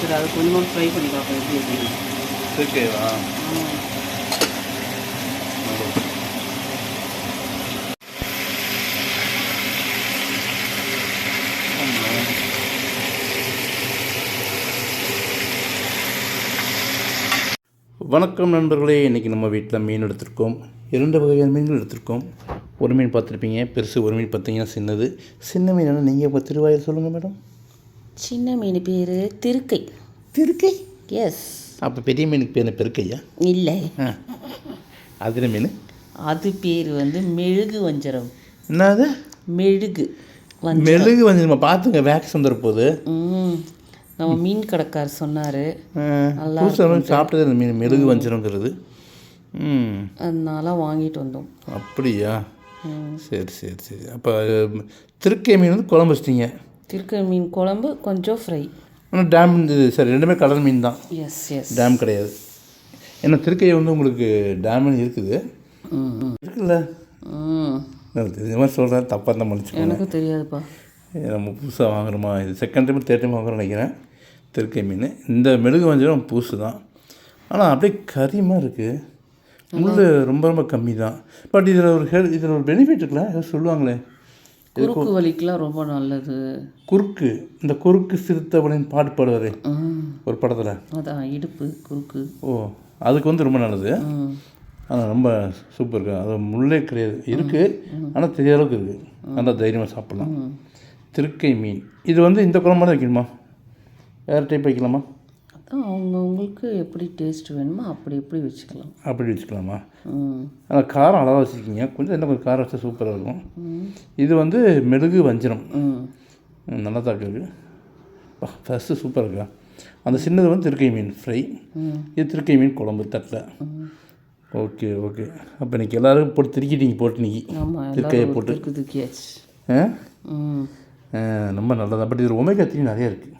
சரி அதை கொஞ்சமாக ஃப்ரை பண்ணி பார்ப்போம் எப்படி இருக்குன்னு. ம். வணக்கம் நண்பர்களே இன்றைக்கி நம்ம வீட்டில் மீன் எடுத்திருக்கோம். இரண்டு வகையான மீன்கள் எடுத்திருக்கோம். ஒரு மீன் பார்த்துருப்பீங்க பெருசு ஒரு மீன் பார்த்தீங்கன்னா சின்னது. சின்ன மீன் என்ன? நீங்கள் இப்போ திருவாயில் சொல்லுங்கள் மேடம். சின்ன மீன் பேர் திருக்கை. திருக்கை? எஸ் அப்போ பெரிய மீனுக்கு பேர் பெருக்கையா? இல்லை. ஆ. அதில் மீன்? அது பேர் வந்து மெழுகு வஞ்சரம். என்னது? மெழுகு மெழுகு நம்ம பார்த்துங்க வேக்ஸ் வந்துட போகுது. ம். நம்ம மீன் கடைக்கார் சொன்னார். புதுசாக சாப்பிட்டது இந்த மீன் மெழுகு வஞ்சிரங்கிறது ம். அதனால வாங்கிட்டு வந்தோம். அப்படியா? சரி சரி சரி. அப்போ திருக்கை மீன் வந்து குழம்பு வச்சிட்டிங்க. திருக்கை மீன் குழம்பு கொஞ்சம் ஃப்ரை ஆனால் டேம் இது சரி ரெண்டுமே கடல் மீன் தான். எஸ் எஸ் டேம் கிடையாது. ஏன்னா திருக்கையை வந்து உங்களுக்கு டேம் இருக்குது. இருக்குல்ல? தெரிஞ்ச மாதிரி சொல்கிறேன் தப்பாக தான் மன்னிச்சுக்கோங்க. எனக்கு தெரியாதுப்பா. நம்ம புதுசாக வாங்குறோமா? இது செகண்ட் டைம் தேர்ட் டைம் வாங்குறோம்னு நினைக்கிறேன். திருக்கை மீன். இந்த மெழுகு வஞ்சரம் புதுசு தான். ஆனால் அப்படியே கரிமாக இருக்குது முள் ரொம்ப ரொம்ப கம்மி தான். பட் இதில் ஒரு ஹெல் இதில் ஒரு பெனிஃபிட் இருக்குல்ல? சொல்லுவாங்களே. குறுக்கு வலிக்கெலாம் ரொம்ப நல்லது. குறுக்கு இந்த குறுக்கு சிறுத்தவனின் பாட்டு பாடுவார் ஒரு படத்தில். அதான் இடுப்பு குறுக்கு. ஓ அதுக்கு வந்து ரொம்ப நல்லது. ஆனால் ரொம்ப சூப்பர் இருக்கு. அது முள்ளே கிடையாது. இருக்குது ஆனால் தெரியாத அளவுக்கு இருக்குது நல்லா தைரியமாக சாப்பிட்லாம். திருக்கை மீன். இது வந்து இந்த குழம்பு தான் வைக்கணுமா? வேறு டைப் வைக்கலாமா? அதான் அவங்கவுங்களுக்கு எப்படி டேஸ்ட் வேணுமோ அப்படி எப்படி வச்சுக்கலாம். அப்படி வச்சுக்கலாமா? ஆனால் காரம் அளவாக வச்சுருக்கீங்க. கொஞ்சம் இன்னும் கொஞ்சம் காரம் வச்சா சூப்பராக இருக்கும். இது வந்து மெழுகு வஞ்சரம். நல்லா தான் இருக்குது ஃபஸ்ட்டு சூப்பராக இருக்கா? அந்த சின்னது வந்து திருக்கை மீன் ஃப்ரை இது திருக்கை மீன் குழம்பு தட்டில். Okay okay. அப்போ இன்றைக்கி எல்லோரும் போட்டு திருக்கிட்டீங்க போட்டு இன்னைக்கு ஆமாம் திருக்கையை போட்டு. துக்கியாச்சு ரொம்ப நல்லதா. பட் இது ஒமேகா த்ரீ நிறைய இருக்குது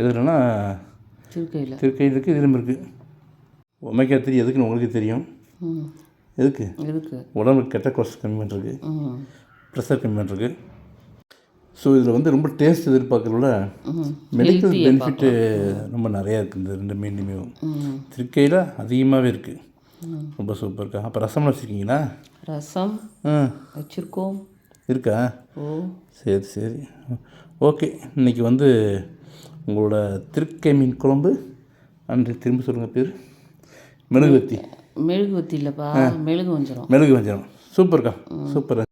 எது இல்லைன்னா திருக்கையில். திருக்கையில் இருக்குது இதிலும் இருக்குது ஒமேகா த்ரீ எதுக்குன்னு உங்களுக்கு தெரியும்? எதுக்கு? எதுக்கு? உடம்புக்கு கெட்ட கொஸ்ட் கம்மி பண்ணுறதுக்கு ப்ரெஷர் கம்மி பண்ணுறதுக்கு ஸோ இதில் வந்து ரொம்ப டேஸ்ட் எதிர்பார்க்கறதுல மெடிக்கல் பெனிஃபிட்டு ரொம்ப நிறையா இருக்குது இந்த ரெண்டு மீனுமே ம். திருக்கையில்? அதிகமாகவே இருக்குது ரொம்ப சூப்பர் இருக்கா அப்போ ரசம்லாம் வச்சுருக்கீங்களா? ரசம் ஆ. வச்சுருக்கோம். இருக்கா? ஓ. சரி சரி. ஓகே. இன்றைக்கி வந்து உங்களோட திருக்கை மீன் குழம்பு. அன்று திரும்ப சொல்லுங்கள் பேர். மெழுகுவத்தி. மெழுகு வத்தி இல்லைப்பா மெழுகு வஞ்சிரும். மெழுகு வஞ்சரம். சூப்பர்க்கா. சூப்பர்.